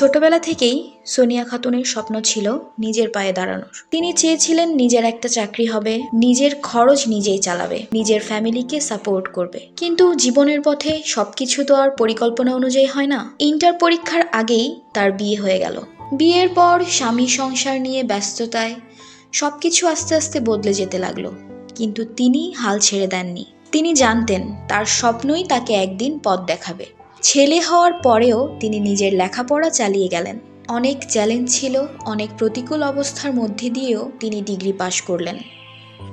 ছোটবেলা থেকেই সোনিয়া খাতুনের স্বপ্ন ছিল নিজের পায়ে দাঁড়ানোর। তিনি চেয়েছিলেন নিজের একটা চাকরি হবে, নিজের খরচ নিজেই চালাবে, নিজের ফ্যামিলিকে সাপোর্ট করবে। কিন্তু জীবনের পথে সবকিছু তো আর পরিকল্পনা অনুযায়ী হয় না। ইন্টার পরীক্ষার আগেই তার বিয়ে হয়ে গেল। বিয়ের পর স্বামী সংসার নিয়ে ব্যস্ততায় সবকিছু আস্তে আস্তে বদলে যেতে লাগল। কিন্তু তিনি হাল ছেড়ে দেননি। তিনি জানতেন তার স্বপ্নই তাকে একদিন পথ দেখাবে। ছেলে হওয়ার পরেও তিনি নিজের লেখাপড়া চালিয়ে গেলেন। অনেক চ্যালেঞ্জ ছিল, অনেক প্রতিকূল অবস্থার মধ্যে দিয়েও তিনি ডিগ্রি পাশ করলেন।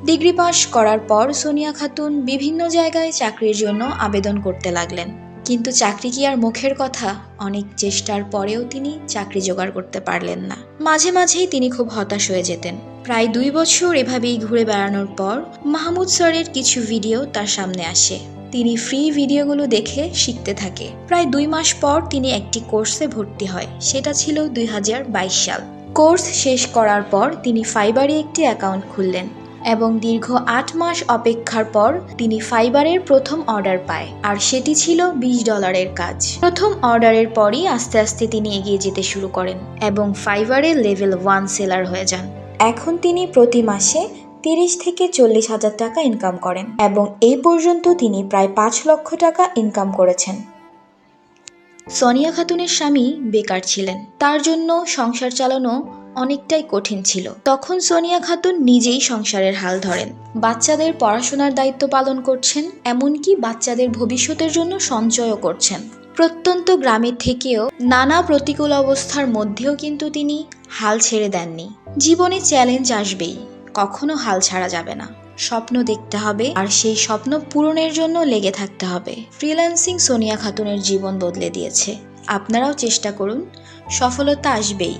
ডিগ্রি পাশ করার পর সোনিয়া খাতুন বিভিন্ন জায়গায় চাকরির জন্য আবেদন করতে লাগলেন। কিন্তু চাকরি কি আর মুখের কথা? অনেক চেষ্টার পরেও তিনি চাকরি জোগাড় করতে পারলেন না। মাঝে মাঝেই তিনি খুব হতাশ হয়ে যেতেন। প্রায় দুই বছর এভাবেই ঘুরে বেড়ানোর পর মাহমুদ স্যারের কিছু ভিডিও তার সামনে আসে। তিনি ফ্রি ভিডিওগুলো দেখে শিখতে থাকে। প্রায় দুই মাস পর তিনি একটি কোর্সে ভর্তি হয়, সেটা ছিল দুই হাজার বাইশ সাল। কোর্স শেষ করার পর তিনি ফাইবারে একটি অ্যাকাউন্ট খুললেন এবং দীর্ঘ আট মাস অপেক্ষার পর তিনি ফাইবারের প্রথম অর্ডার পায়, আর সেটি ছিল বিশ ডলারের কাজ। প্রথম অর্ডারের পরই আস্তে আস্তে তিনি এগিয়ে যেতে শুরু করেন এবং ফাইবারের লেভেল ওয়ান সেলার হয়ে যান। এখন তিনি প্রতি মাসে তিরিশ থেকে চল্লিশ হাজার টাকা ইনকাম করেন এবং এই পর্যন্ত তিনি প্রায় পাঁচ লক্ষ টাকা ইনকাম করেছেন। সোনিয়া খাতুনের স্বামী বেকার ছিলেন। তার জন্য সংসার চালানো অনেকটাই কঠিন ছিল। তখন সোনিয়া খাতুন নিজেই সংসারের হাল ধরেন। বাচ্চাদের পড়াশোনার দায়িত্ব পালন করছেন, এমনকি বাচ্চাদের ভবিষ্যতের জন্য সঞ্চয়ও করছেন। প্রত্যন্ত গ্রামের থেকেও নানা প্রতিকূল অবস্থার মধ্যেও কিন্তু তিনি হাল ছেড়ে দেননি। জীবনে চ্যালেঞ্জ আসবেই। কখনো হাল ছাড়া যাবে না। স্বপ্ন দেখতে হবে আর সেই স্বপ্ন পূরণের জন্য লেগে থাকতে হবে। ফ্রিল্যান্সিং সোনিয়া খাতুনের জীবন বদলে দিয়েছে। আপনারাও চেষ্টা করুন, সফলতা আসবেই।